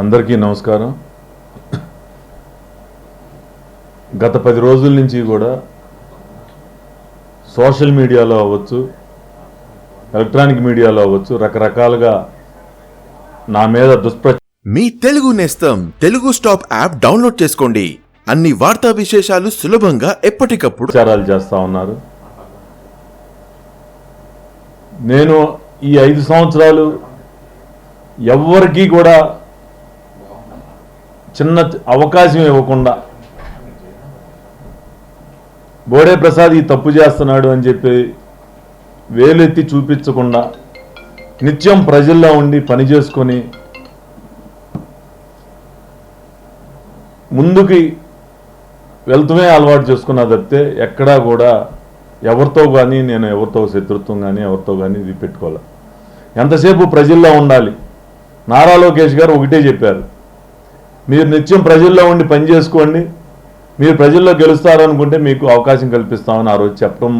అందరికీ నమస్కారం. గత పది రోజుల నుంచి కూడా సోషల్ మీడియాలో అవ్వచ్చు ఎలక్ట్రానిక్ మీడియాలో అవ్వచ్చు రకరకాలుగా నా మీద దుష్ప్ర మీ తెలుగు నేస్తం తెలుగు స్టాప్ యాప్ డౌన్లోడ్ చేసుకోండి. అన్ని వార్తా విశేషాలు సులభంగా ఎప్పటికప్పుడు ప్రచారాలు చేస్తూ ఉన్నారు. నేను ఈ ఐదు సంవత్సరాలు ఎవ్వరికీ కూడా చిన్న అవకాశం ఇవ్వకుండా బోడే ప్రసాద్ ఈ తప్పు చేస్తున్నాడు అని చెప్పి వేలెత్తి చూపించకుండా నిత్యం ప్రజల్లో ఉండి పని చేసుకొని ముందుకి వెళ్తూనే అలవాటు చేసుకున్నా తప్పితే ఎక్కడా కూడా ఎవరితో కానీ నేను ఎవరితో శత్రుత్వం కానీ ఎవరితో కానీ ఇది పెట్టుకోవాలి. ఎంతసేపు ప్రజల్లో ఉండాలి? నారా లోకేష్ గారు ఒకటే చెప్పారు. మీరు నిత్యం ప్రజల్లో ఉండి పని చేసుకోండి. మీరు ప్రజల్లో గెలుస్తారనుకుంటే మీకు అవకాశం కల్పిస్తామని ఆ రోజు చెప్పడం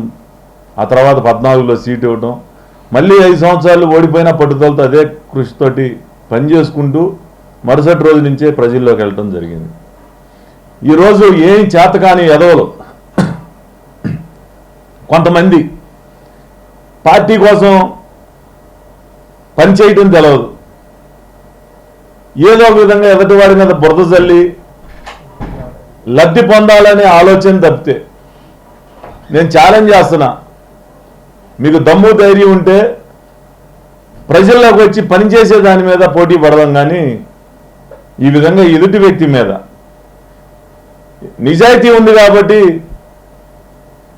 ఆ తర్వాత పద్నాలుగులో సీట్ ఇవ్వడం మళ్ళీ ఐదు సంవత్సరాలు ఓడిపోయిన పట్టుదలతో అదే కృషితోటి పని చేసుకుంటూ మరుసటి రోజు నుంచే ప్రజల్లోకి వెళ్ళటం జరిగింది. ఈరోజు ఏం చేతకాని ఎదవలు కొంతమంది పార్టీ కోసం పనిచేయటం తెలవదు. ఏదో ఒక విధంగా ఎదుటివాడి మీద బురద చల్లి లబ్ధి పొందాలనే ఆలోచన తప్పితే నేను ఛాలెంజ్ చేస్తున్నా. మీకు దమ్ము ధైర్యం ఉంటే ప్రజల్లోకి వచ్చి పనిచేసే దాని మీద పోటీ పడదాం కానీ ఈ విధంగా ఎదుటి వ్యక్తి మీద. నిజాయితీ ఉంది కాబట్టి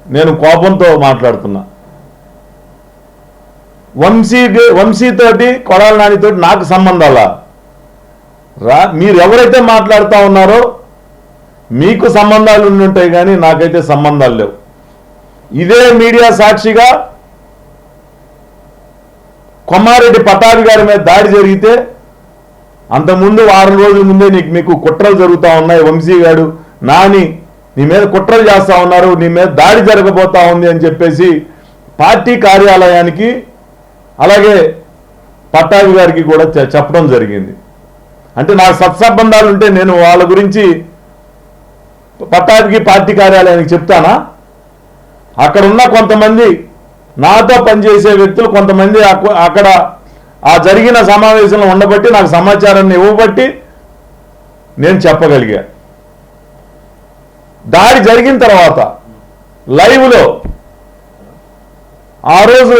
నేను కోపంతో మాట్లాడుతున్నా. వంశీ వంశీతోటి కొడాల నానితోటి నాకు సంబంధాలా? రా మీరు ఎవరైతే మాట్లాడుతూ ఉన్నారో మీకు సంబంధాలు ఉంటాయి కానీ నాకైతే సంబంధాలు లేవు. ఇదే మీడియా సాక్షిగా కొమ్మారెడ్డి పటాభి గారి మీద దాడి జరిగితే అంతకుముందు వారం రోజుల ముందే నీకు మీకు కుట్రలు జరుగుతూ ఉన్నాయి. వంశీ గారు నాని నీ మీద కుట్రలు చేస్తూ ఉన్నారు నీ మీద దాడి జరగబోతా ఉంది అని చెప్పేసి పార్టీ కార్యాలయానికి అలాగే పట్టాభి గారికి కూడా చెప్పడం జరిగింది. అంటే నాకు సత్సంబంధాలు ఉంటే నేను వాళ్ళ గురించి పట్టాభికి పార్టీ కార్యాలయానికి చెప్తానా? అక్కడ ఉన్న కొంతమంది నాతో పనిచేసే వ్యక్తులు కొంతమంది అక్కడ ఆ జరిగిన సమావేశంలో ఉండబట్టి నాకు సమాచారాన్ని ఇవ్వబట్టి నేను చెప్పగలిగా. దాడి జరిగిన తర్వాత లైవ్లో ఆ రోజు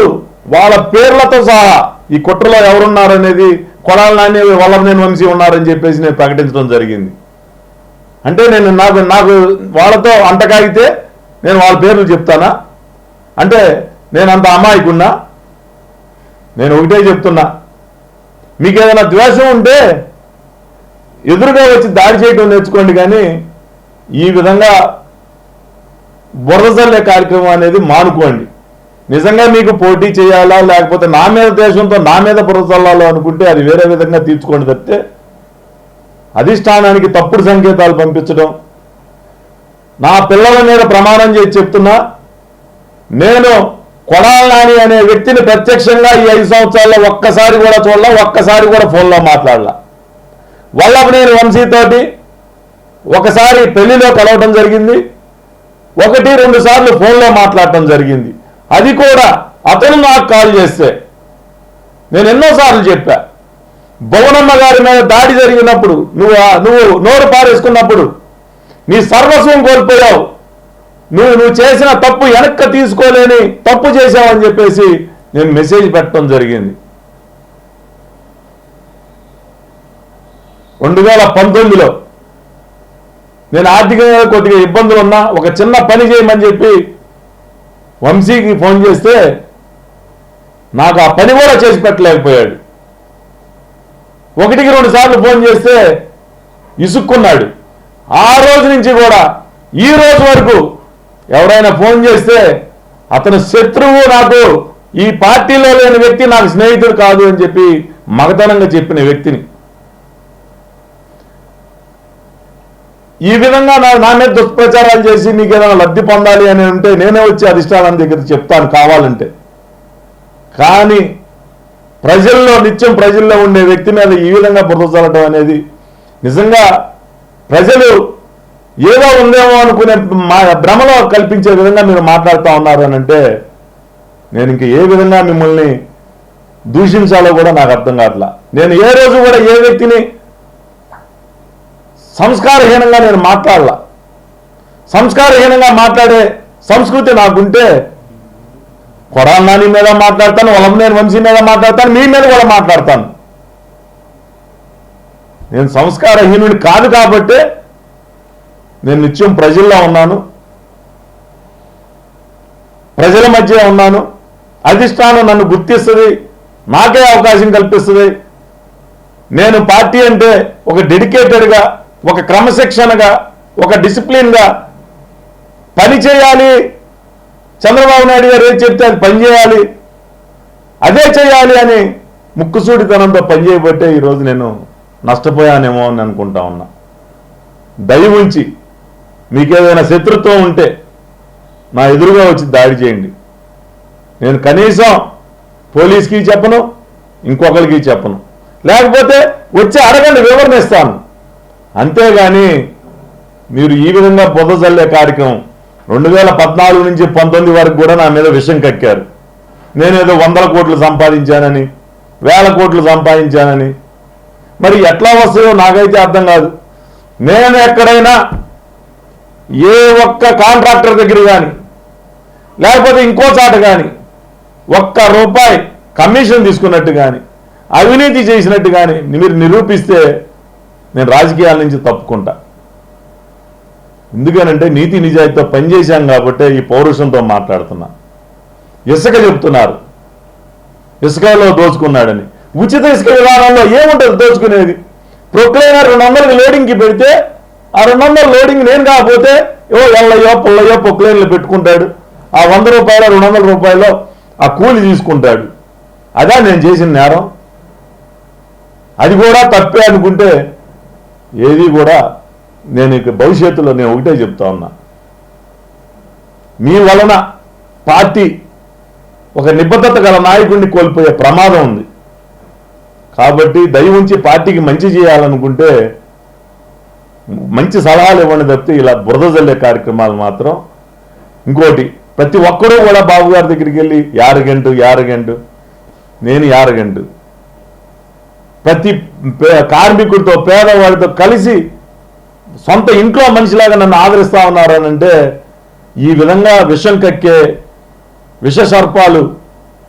వాళ్ళ పేర్లతో సహా ఈ కుట్రలో ఎవరున్నారనేది కొడాల నాని వల్లభనేని వంశీ ఉన్నారని చెప్పేసి నేను ప్రకటించడం జరిగింది. అంటే నేను నాకు నాకు వాళ్ళతో అంటకాగితే నేను వాళ్ళ పేర్లు చెప్తానా? అంటే నేను అంత అమాయకున్నా? నేను ఒకటే చెప్తున్నా. మీకు ఏదైనా ద్వేషం ఉంటే ఎదురుగా వచ్చి దాడి చేయడం నేర్చుకోండి కానీ ఈ విధంగా బురదజల్లే కార్యక్రమం అనేది మానుకోండి. నిజంగా మీకు పోటీ చేయాలా? లేకపోతే నా మీద దేశంతో నా మీద బురదజల్లాలో అనుకుంటే అది వేరే విధంగా తీర్చుకోండి తప్పితే అధిష్టానానికి తప్పుడు సంకేతాలు పంపించడం. నా పిల్లల మీద ప్రమాణం చేసి చెప్తున్నా నేను కొడాల నాని అనే వ్యక్తిని ప్రత్యక్షంగా ఈ ఐదు సంవత్సరాల్లో ఒక్కసారి కూడా చూడలా ఒక్కసారి కూడా ఫోన్లో మాట్లాడలా. వల్లభనేని వంశీతోటి ఒకసారి పెళ్ళిలో కలవటం జరిగింది ఒకటి రెండు సార్లు ఫోన్లో మాట్లాడటం జరిగింది. అది కూడా అతను నాకు కాల్ చేస్తే. నేను ఎన్నోసార్లు చెప్పా. భువనమ్మ గారి మీద దాడి జరిగినప్పుడు నువ్వు నువ్వు నోరు పారేసుకున్నప్పుడు నీ సర్వస్వం కోల్పోయావు. నువ్వు నువ్వు చేసిన తప్పు వెనక్కి తీసుకోలేని తప్పు చేశావని చెప్పేసి నేను మెసేజ్ పెట్టడం జరిగింది. రెండు వేల పంతొమ్మిదిలో నేను ఆర్థికంగా కొద్దిగా ఇబ్బందులు ఉన్నా ఒక చిన్న పని చేయమని చెప్పి వంశీకి ఫోన్ చేస్తే నాకు ఆ పని కూడా చేసి పెట్టలేకపోయాడు. ఒకటికి రెండు సార్లు ఫోన్ చేస్తే ఇసుక్కున్నాడు. ఆ రోజు నుంచి కూడా ఈ రోజు వరకు ఎవరైనా ఫోన్ చేస్తే అతను శత్రువు నాకు ఈ పార్టీలో లేని వ్యక్తి నాకు స్నేహితుడు కాదు అని చెప్పి మగతనంగా చెప్పిన వ్యక్తిని. ఈ విధంగా నా మీద దుష్ప్రచారాలు చేసి నీకు ఏదైనా లబ్ధి పొందాలి అని ఉంటే నేనే వచ్చి అధిష్టానం దగ్గర చెప్తాను కావాలంటే. కానీ ప్రజల్లో నిత్యం ప్రజల్లో ఉండే వ్యక్తి మీద ఈ విధంగా బురద అనేది నిజంగా ప్రజలు ఏదో ఉందేమో అనుకునే మా భ్రమలో కల్పించే విధంగా మీరు మాట్లాడుతూ ఉన్నారు అని అంటే నేను ఇంక ఏ విధంగా మిమ్మల్ని దూషించాలో కూడా నాకు అర్థం కావట్లా. నేను ఏ రోజు కూడా ఏ వ్యక్తిని సంస్కారహీనంగా నేను మాట్లాడాల. సంస్కారహీనంగా మాట్లాడే సంస్కృతి నాకుంటే కొడాల నాని మీద మాట్లాడతాను వలంనేని వంశీ మీద మాట్లాడతాను మీ మీద కూడా మాట్లాడతాను. నేను సంస్కారహీనుని కాదు కాబట్టి నేను నిత్యం ప్రజల్లో ఉన్నాను. ప్రజల మధ్య ఉన్నాను. అధిష్టానం నన్ను గుర్తిస్తుంది. నాకే అవకాశం కల్పిస్తుంది. నేను పార్టీ అంటే ఒక డెడికేటెడ్గా ఒక క్రమశిక్షణగా ఒక డిసిప్లిన్గా పని చేయాలి. చంద్రబాబు నాయుడు గారు ఏం చెప్తే అది పని చేయాలి. అదే చేయాలి అని ముక్కుసూడితనంతో పని చేయబట్టే ఈరోజు నేను నష్టపోయానేమో అని అనుకుంటా ఉన్నా. దయ ఉంచి మీకేదైనా శత్రుత్వం ఉంటే నా ఎదురుగా వచ్చి దాడి చేయండి. నేను కనీసం పోలీస్కి చెప్పను ఇంకొకరికి చెప్పను. లేకపోతే వచ్చి అడగండి వివరణ ఇస్తాను. అంతేగాని మీరు ఈ విధంగా పొద చల్లే కార్యక్రమం రెండు వేల పద్నాలుగు నుంచి పంతొమ్మిది వరకు కూడా నా మీద విషం కక్కారు. నేనేదో వందల కోట్లు సంపాదించానని వేల కోట్లు సంపాదించానని. మరి ఎట్లా వస్తాయో నాకైతే అర్థం కాదు. నేను ఎక్కడైనా ఏ ఒక్క కాంట్రాక్టర్ దగ్గర కానీ లేకపోతే ఇంకో చాట కానీ ఒక్క రూపాయి కమిషన్ తీసుకున్నట్టు కానీ అవినీతి చేసినట్టు కానీ మీరు నిరూపిస్తే నేను రాజకీయాల నుంచి తప్పుకుంటా. ఎందుకనంటే నీతి నిజాయితీతో పనిచేశాం కాబట్టి ఈ పౌరుషంతో మాట్లాడుతున్నా. ఇసుక చెప్తున్నారు. ఇసుకలో దోచుకున్నాడని. ఉచిత ఇసుక విధానంలో ఏముంటుంది దోచుకునేది? ప్రొక్లైనర్ రెండు వందలకి లోడింగ్కి పెడితే ఆ రెండు వందల లోడింగ్ నేను కాకపోతే ఓ ఎల్లయ్యో పుల్లయ్యో ప్రొక్లైన్లు పెట్టుకుంటాడు. ఆ వంద రూపాయలు రెండు వందల రూపాయలు ఆ కూలి తీసుకుంటాడు. అదా నేను చేసిన నేరం. అది కూడా తప్పే అనుకుంటే ఏది కూడా నేను ఇక భవిష్యత్తులో నేను ఒకటే చెప్తా ఉన్నా. మీ వలన పార్టీ ఒక నిబద్ధత గల నాయకుడిని కోల్పోయే ప్రమాదం ఉంది. కాబట్టి దయ ఉంచి పార్టీకి మంచి చేయాలనుకుంటే మంచి సలహాలు ఇవ్వండి తప్పితే ఇలా బురద జల్లే కార్యక్రమాలు మాత్రం. ఇంకోటి ప్రతి ఒక్కరూ కూడా బాబు గారి దగ్గరికి వెళ్ళి యారగంటు యారగంటు నేను యారగంటు. ప్రతి కార్మికుడితో పేదవాడితో కలిసి సొంత ఇంట్లో మనిషిలాగా నన్ను ఆదరిస్తా ఉన్నారు అని అంటే ఈ విధంగా విషం కక్కే విష సర్పాలు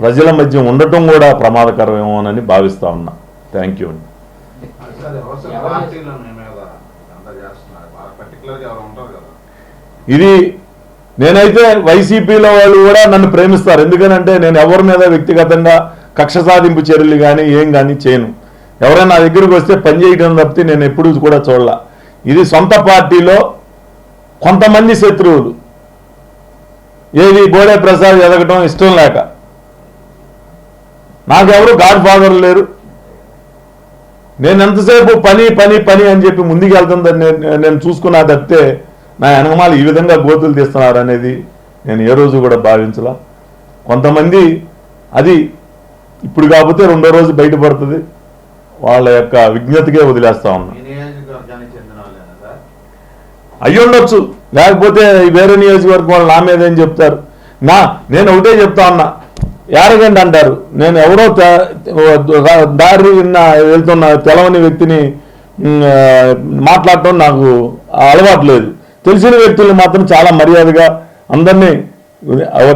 ప్రజల మధ్య ఉండటం కూడా ప్రమాదకరమేమోనని భావిస్తా ఉన్నా. థ్యాంక్ యూ అండి. ఇది నేనైతే వైసీపీలో వాళ్ళు కూడా నన్ను ప్రేమిస్తారు. ఎందుకనంటే నేను ఎవరి మీద వ్యక్తిగతంగా కక్ష సాధింపు చర్యలు కానీ ఏం కానీ చేయను. ఎవరైనా నా దగ్గరికి వస్తే పని చేయడం తప్పితే నేను ఎప్పుడూ కూడా చూడాల. ఇది సొంత పార్టీలో కొంతమంది శత్రువులు. ఏది బోడే ప్రసాద్ ఎదగటం ఇష్టం లేక. నాకెవరు గాడ్ ఫాదర్ లేరు. నేను ఎంతసేపు పని పని పని అని చెప్పి ముందుకు వెళ్తుందని నేను నేను చూసుకున్నా తప్పితే నా అనుమాలు ఈ విధంగా గోతులు తీస్తున్నారు అనేది నేను ఏ రోజు కూడా భావించలా. కొంతమంది అది ఇప్పుడు కాకపోతే రెండో రోజు బయటపడుతుంది. వాళ్ళ యొక్క విజ్ఞతకే వదిలేస్తా ఉన్నా. మీ నియోజకవర్గానికి చెందిన వాళ్ళేనా సార్ అయ్యి ఉండొచ్చు. లేకపోతే వేరే నియోజకవర్గం వాళ్ళు నా మీద ఏం చెప్తారు? నా నేను ఒకటే చెప్తా ఉన్నా. యారగండి అంటారు. నేను ఎవరో దారి విన్న వెళ్తున్న తెలవని వ్యక్తిని మాట్లాడటం నాకు అలవాటు లేదు. తెలిసిన వ్యక్తులు మాత్రం చాలా మర్యాదగా అందరినీ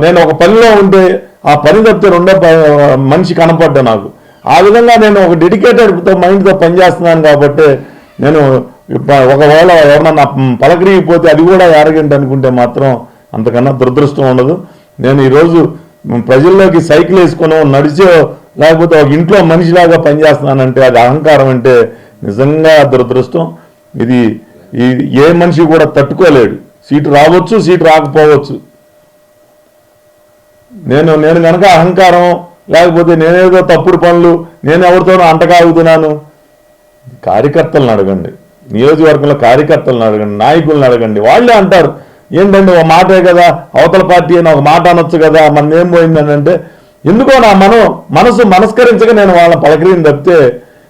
నేను ఒక పనిలో ఉంటే ఆ పని తప్పితే రెండో మనిషి కనపడ్డా నాకు. ఆ విధంగా నేను ఒక డెడికేటెడ్తో మైండ్తో పనిచేస్తున్నాను కాబట్టి నేను ఒకవేళ ఎవరన్నా పలకరిగిపోతే అది కూడా యారగెంట్ అనుకుంటే మాత్రం అంతకన్నా దురదృష్టం ఉండదు. నేను ఈరోజు ప్రజల్లోకి సైకిల్ వేసుకునో నడిచో లేకపోతే ఒక ఇంట్లో మనిషిలాగా పనిచేస్తున్నానంటే అది అహంకారం అంటే నిజంగా దురదృష్టం. ఇది ఏ మనిషి కూడా తట్టుకోలేడు. సీటు రావచ్చు సీటు రాకపోవచ్చు. నేను నేను కనుక అహంకారం లేకపోతే నేనేదో తప్పుడు పనులు నేను ఎవరితోనో అంటకాగుతున్నాను. కార్యకర్తలను అడగండి. నియోజకవర్గంలో కార్యకర్తలను అడగండి నాయకులను అడగండి. వాళ్ళే అంటారు ఏంటంటే ఒక మాటే కదా అవతల పార్టీ అని ఒక మాట అనొచ్చు కదా మన ఏం పోయిందని అంటే ఎందుకో నా మనం మనసు మనస్కరించక నేను వాళ్ళని పలకరిని తప్పితే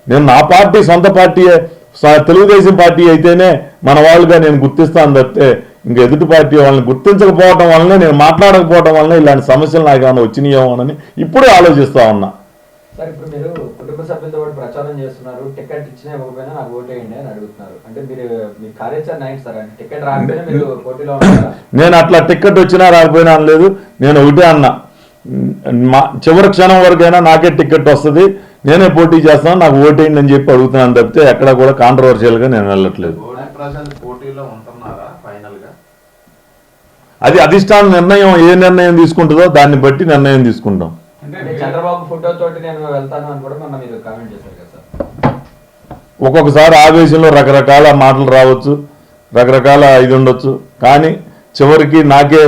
నేను నా పార్టీ సొంత పార్టీయే స- తెలుగుదేశం పార్టీ అయితేనే మన వాళ్ళుగా నేను గుర్తిస్తాను తప్పితే ఇంక ఎదుటి పార్టీ వాళ్ళని గుర్తించకపోవటం వల్లనే నేను మాట్లాడకపోవటం వల్లనే ఇలాంటి సమస్యలు నాకు ఏమైనా వచ్చినాయేమోనని ఇప్పుడు ఆలోచిస్తా ఉన్నా. సార్ ఇప్పుడు మీరు కుటుంబ సభ్యులతో పాటు ప్రచారం చేస్తున్నారు టికెట్ ఇచ్చినా ఇవ్వకపోయినా నాకు ఓటేయండి అని అడుగుతున్నారు. అంటే మీరు మీ కార్యాచరణ ఏంటి సార్? అంటే టికెట్ రాకపోయినా మీరు పోటీలో ఉంటారా నేను అట్లా టికెట్ వచ్చినా రాకపోయినా అనలేదు నేను ఒకటే అన్నా. మా చివరి క్షణం వరకైనా నాకే టికెట్ వస్తుంది నేనే పోటీ చేస్తాను నాకు ఓటేయండి అని చెప్పి అడుగుతున్నాను తప్పితే ఎక్కడ కూడా కాంట్రవర్షియల్గా నేను వెళ్ళట్లేదు. పోటీలో ఉంటున్నారా ఫైనల్గా అది అధిష్టాన నిర్ణయం ఏ నిర్ణయం తీసుకుంటుందో దాన్ని బట్టి నిర్ణయం తీసుకుంటాం. అంటే చంద్రబాబు ఫోటో తోటి నేను వెళ్తాను అని కూడా మొన్న మీరు కామెంట్ చేశారు కదా సార్. ఒక్కొక్కసారి ఆవేశంలో రకరకాల మాటలు రావచ్చు రకరకాల ఇది ఉండొచ్చు. కానీ చివరికి నాకే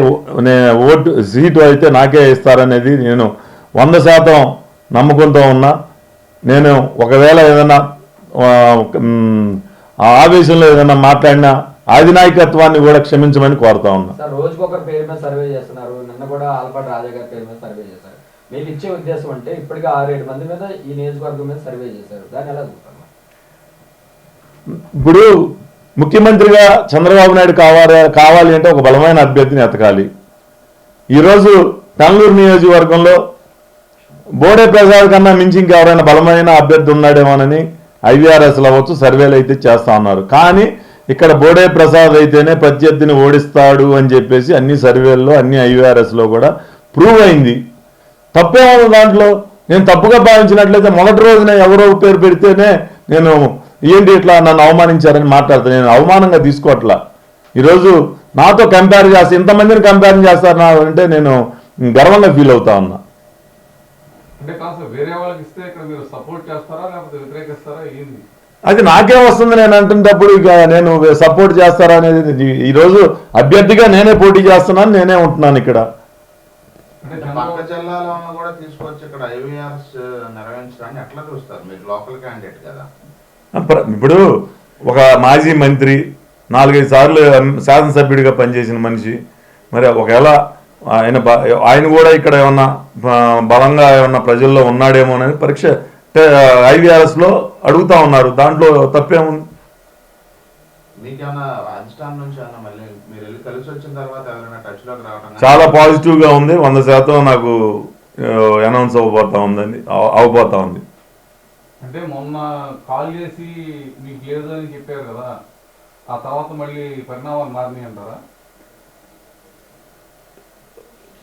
ఓటు సీటు అయితే నాకే ఇస్తారనేది నేను వంద శాతం నమ్మకంతో ఉన్నా. నేను ఒకవేళ ఏదైనా ఆవేశంలో ఏదైనా మాట్లాడినా అధినాయకత్వాన్ని కూడా క్షమించమని కోరుతా ఉన్నా. సార్ రోజుకి ఒకరి పేరు మీద సర్వే చేస్తున్నారు. నిన్న కూడా ఆల్పాటి రాజా గారి పేరు మీద సర్వే చేశారు. మీకు ఇచ్చే ఉద్దేశం అంటే ఇప్పటికే ఆరేడు మంది మీద ఈ నియోజకవర్గం మీద సర్వే చేశారు. దాన్ని ఎలా ఇప్పుడు ముఖ్యమంత్రిగా చంద్రబాబు నాయుడు కావాలి కావాలి అంటే ఒక బలమైన అభ్యర్థిని ఎతకాలి. ఈరోజు పెంగళూరు నియోజకవర్గంలో బోడే ప్రసాద్ కన్నా మించి ఇంకెవరైనా బలమైన అభ్యర్థి ఉన్నాడేమోనని ఐవీఆర్ఎస్లు అవ్వచ్చు సర్వేలు అయితే చేస్తా ఉన్నారు. కానీ ఇక్కడ బోడే ప్రసాద్ అయితేనే ప్రత్యర్థిని ఓడిస్తాడు అని చెప్పేసి అన్ని సర్వేల్లో అన్ని ఐవీఆర్ఎస్లో కూడా ప్రూవ్ అయింది. తప్పేమో దాంట్లో. నేను తప్పుగా భావించినట్లయితే మొదటి రోజున ఎవరో పేరు పెడితేనే నేను ఏంటి ఇట్లా నన్ను అవమానించారని మాట్లాడతాను నేను అవమానంగా తీసుకోవట్లా. ఈరోజు నాతో కంపేర్ చేస్తే ఇంతమందిని కంపేర్ చేస్తారు నా అంటే నేను గర్వంగా ఫీల్ అవుతా ఉన్నా. అంటే కాస్త వేరే వాళ్ళకి ఇస్తే ఇక్కడ మీరు సపోర్ట్ చేస్తారా లేకపోతే వ్యతిరేకిస్తారా ఏంది? అది నాకే వస్తుంది నేను అంటున్నప్పుడు ఇక నేను సపోర్ట్ చేస్తారా అనేది ఈరోజు అభ్యర్థిగా నేనే పోటీ చేస్తున్నాను నేనే ఉంటున్నాను ఇక్కడ. ఇప్పుడు ఒక మాజీ మంత్రి నాలుగైదు సార్లు శాసనసభ్యుడిగా పనిచేసిన మనిషి మరి ఒకవేళ ఆయన ఆయన కూడా ఇక్కడ ఏమన్నా బలంగా ఏమన్నా ప్రజల్లో ఉన్నాడేమోనని పరీక్ష ఐవీఆర్ఎస్లో అడుగుతా ఉన్నారు. దాంట్లో తప్పేముంది? చాలా పాజిటివ్గా ఉంది. వంద శాతం నాకు అనౌన్స్ అవ్వబోతా ఉందండి. అవ- అవబోతా ఉంది. అంటే మొన్న కాల్ చేసి మీకు లేదు అని చెప్పారు కదా ఆ తర్వాత మళ్ళీ పరిణామాలు మారినాయి అంటారా?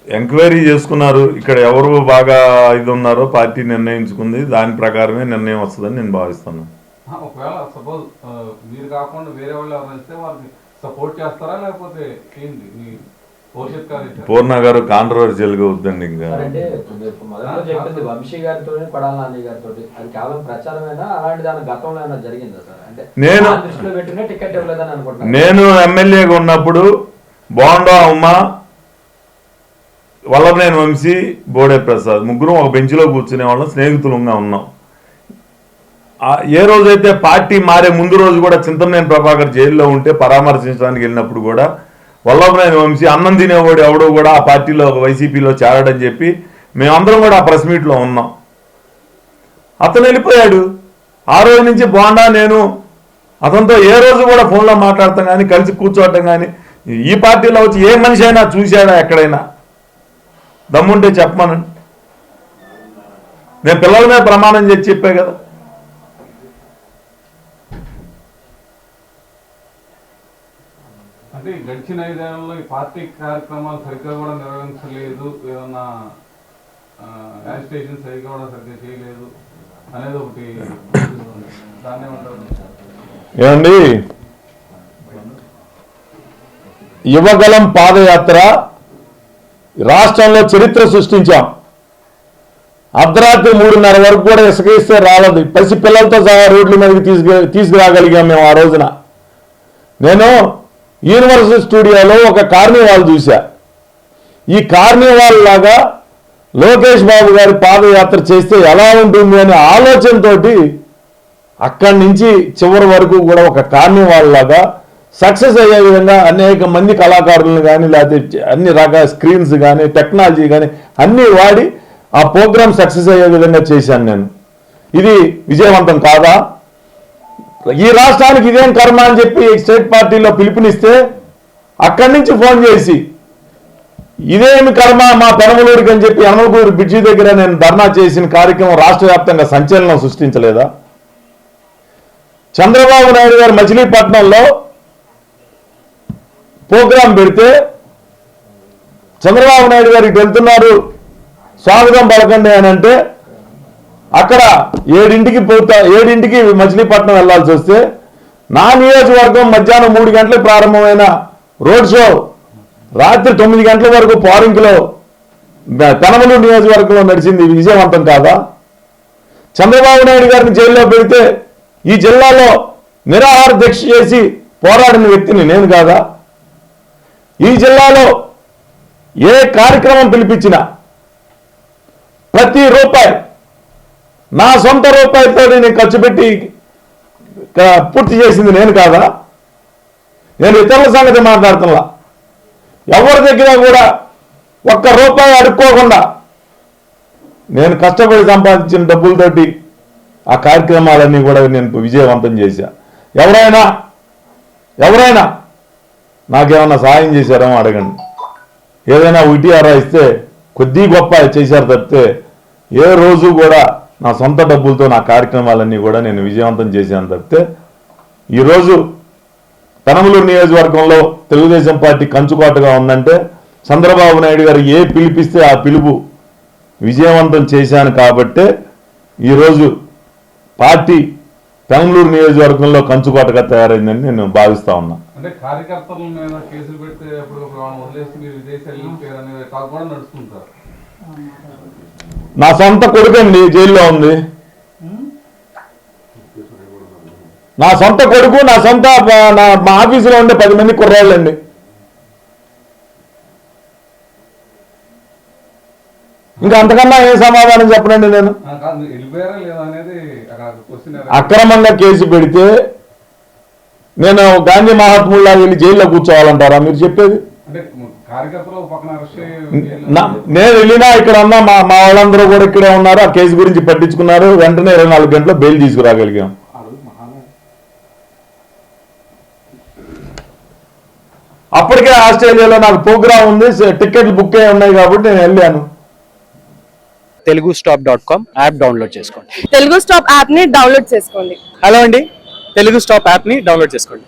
ఎంక్వైరీ చేసుకున్నారు. ఇక్కడ ఎవరు బాగా ఇది ఉన్నారో పార్టీ నిర్ణయించుకుంది. దాని ప్రకారమే నిర్ణయం వస్తుందని నేను భావిస్తున్నాను ఆ, ఒకవేళ సపోజ్ మీరు కాకుండా వేరే వాళ్ళు సపోర్ట్ చేస్తారా లేకపోతే ఏంటి పూర్ణ గారు కాంట్రవర్షియల్గా వద్దండి ఇంకా. అంటే మొదట్లో చెప్పింది వంశీ గారితో కొడాల నాని గారితో అది కేవలం ప్రచారమేనా? అలాంటి దాని గతంలో ఏమైనా జరిగిందా సార్? అంటే నేను- ఆ దృష్టిలో పెట్టుకునే టికెట్ ఇవ్వలేదని అనుకుంటున్నాను నేను ఎమ్మెల్యేగా ఉన్నప్పుడు బోండా ఉమ్మ వల్లభనేని వంశీ బోడే ప్రసాద్ ముగ్గురం ఒక బెంచ్లో కూర్చునే వాళ్ళం స్నేహితులంగా ఉన్నాం. ఏ రోజైతే పార్టీ మారే ముందు రోజు కూడా చింతమనేని ప్రభాకర్ జైల్లో ఉంటే పరామర్శించడానికి వెళ్ళినప్పుడు కూడా వల్లభనేని వంశీ అన్నం తినేవాడు ఎవడో కూడా ఆ పార్టీలో వైసీపీలో చేరడని చెప్పి మేమందరం కూడా ఆ ప్రెస్ మీట్లో ఉన్నాం. అతను వెళ్ళిపోయాడు. ఆ రోజు నుంచి బోండా నేను అతనితో ఏ రోజు కూడా ఫోన్లో మాట్లాడటం కానీ కలిసి కూర్చోవటం కానీ ఈ పార్టీలో వచ్చి ఏ మనిషి అయినా చూశాడా ఎక్కడైనా? దమ్ముంటే చెప్పమనండి నేను పిల్లల మీద ప్రమాణం చేసి చెప్పే కదా. అంటే గడిచిన ఐదేళ్ళలో ఈ పార్టీ కార్యక్రమాలు సరిగ్గా కూడా నిర్వహించలేదు. ఏదన్నా యాజిటేషన్ సరిగ్గా కూడా సరిగ్గా చేయలేదు అనేది ఒకటి దాన్ని ఏమండి? యువగలం పాదయాత్ర రాష్ట్రంలో చరిత్ర సృష్టించాం. అర్ధరాత్రి మూడున్నర వరకు కూడా ఇసుకేస్తే రాలేదు. పసి పిల్లలతో సహా రోడ్ల మీదకి తీసుకు తీసుకురాగలిగాం మేము ఆ రోజున. నేను యూనివర్సల్ స్టూడియోలో ఒక కార్నివాల్ చూశా. ఈ కార్నివాల్ లాగా లోకేష్ బాబు గారి పాదయాత్ర చేస్తే ఎలా ఉంటుంది అనే ఆలోచనతోటి అక్కడి నుంచి చివరి వరకు కూడా ఒక కార్నివాల్ లాగా సక్సెస్ అయ్యే విధంగా అనేక మంది కళాకారులను కానీ లేకపోతే అన్ని రకాల స్క్రీన్స్ కానీ టెక్నాలజీ కానీ అన్నీ వాడి ఆ ప్రోగ్రామ్ సక్సెస్ అయ్యే విధంగా చేశాను నేను. ఇది విజయవంతం కాదా? ఈ రాష్ట్రానికి ఇదేం కర్మ అని చెప్పి స్టేట్ పార్టీలో పిలుపునిస్తే అక్కడి నుంచి ఫోన్ చేసి ఇదేమి కర్మ మా పెనమలూరికి అని చెప్పి అనమలగూరు బ్రిడ్జి దగ్గర నేను ధర్నా చేసిన కార్యక్రమం రాష్ట్ర వ్యాప్తంగా సంచలనం సృష్టించలేదా? చంద్రబాబు నాయుడు గారు మచిలీపట్నంలో ప్రోగ్రాం పెడితే చంద్రబాబు నాయుడు గారికి వెళ్తున్నారు. స్వాగతం పలకండి అని అంటే అక్కడ ఏడింటికి పోతా ఏడింటికి మచిలీపట్నం వెళ్ళాల్సి వస్తే నా నియోజకవర్గం మధ్యాహ్నం మూడు గంటలకు ప్రారంభమైన రోడ్ షో రాత్రి తొమ్మిది గంటల వరకు పారింకులో కనమలూరు నియోజకవర్గంలో నడిచింది విజయవంతం కాదా? చంద్రబాబు నాయుడు గారిని జైల్లో పెడితే ఈ జిల్లాలో నిరాహార దీక్ష చేసి పోరాడిన వ్యక్తిని నేను కాదా? ఈ జిల్లాలో ఏ కార్యక్రమం పిలిపించినా ప్రతి రూపాయి నా సొంత రూపాయితో నేను ఖర్చు పెట్టి పూర్తి చేసింది నేను కాదా? నేను ఇతరుల సంగతి మాట్లాడుతున్నా. ఎవరి దగ్గర కూడా ఒక్క రూపాయి అడుక్కోకుండా నేను కష్టపడి సంపాదించిన డబ్బులతోటి ఆ కార్యక్రమాలన్నీ కూడా నేను విజయవంతం చేశా. ఎవరైనా ఎవరైనా నాకేమన్నా సహాయం చేశారేమో అడగండి. ఏదైనా ఉటిఆర్ ఇస్తే కొద్ది గొప్ప చేశారు తప్పితే ఏ రోజు కూడా నా సొంత డబ్బులతో నా కార్యక్రమాలన్నీ కూడా నేను విజయవంతం చేశాను తప్పితే ఈరోజు పెనమలూరు నియోజకవర్గంలో తెలుగుదేశం పార్టీ కంచుకోటగా ఉందంటే చంద్రబాబు నాయుడు గారు ఏ పిలిపిస్తే ఆ పిలుపు విజయవంతం చేశాను కాబట్టే ఈరోజు పార్టీ పెనమలూరు నియోజకవర్గంలో కంచుకోటగా తయారైందని నేను భావిస్తా ఉన్నా. అంటే కార్యకర్తల మీద కేసులు పెడితే అప్పుడు వాళ్ళని వదిలేసి మీరు విదేశాలు వెళ్ళిపోయారు అనేది టాక్ కూడా నడుస్తుంది సార్ నా సొంత కొడుకండి జైల్లో ఉంది. నా సొంత కొడుకు నా సొంత నా మా ఆఫీసులో ఉండే పది మంది కుర్రాళ్ళండి. ఇంకా అంతకన్నా ఏం సమాధానం చెప్పనండి నేను? అక్రమంగా కేసు పెడితే నేను గాంధీ మహాత్ముల్లా వెళ్ళి జైల్లో కూర్చోవాలంటారా? మీరు చెప్పేది? నేను వెళ్ళినా ఇక్కడ ఉన్న మా మా వాళ్ళందరూ కూడా ఇక్కడే ఉన్నారు. ఆ కేసు గురించి పట్టించుకున్నారు. వెంటనే ఇరవై నాలుగు గంటల్లో బెయిల్ తీసుకురాగలిగాం. అప్పటికే ఆస్ట్రేలియాలో నాకు ప్రోగ్రామ్ ఉంది. టికెట్లు బుక్ అయి ఉన్నాయి కాబట్టి నేను వెళ్ళాను. Telugu stop dot com app download చేసుకోండి. తెలుగు స్టాప్ యాప్ని డౌన్లోడ్ చేసుకోండి. హలో అండి. తెలుగు స్టాప్ యాప్ని డౌన్లోడ్ చేసుకోండి.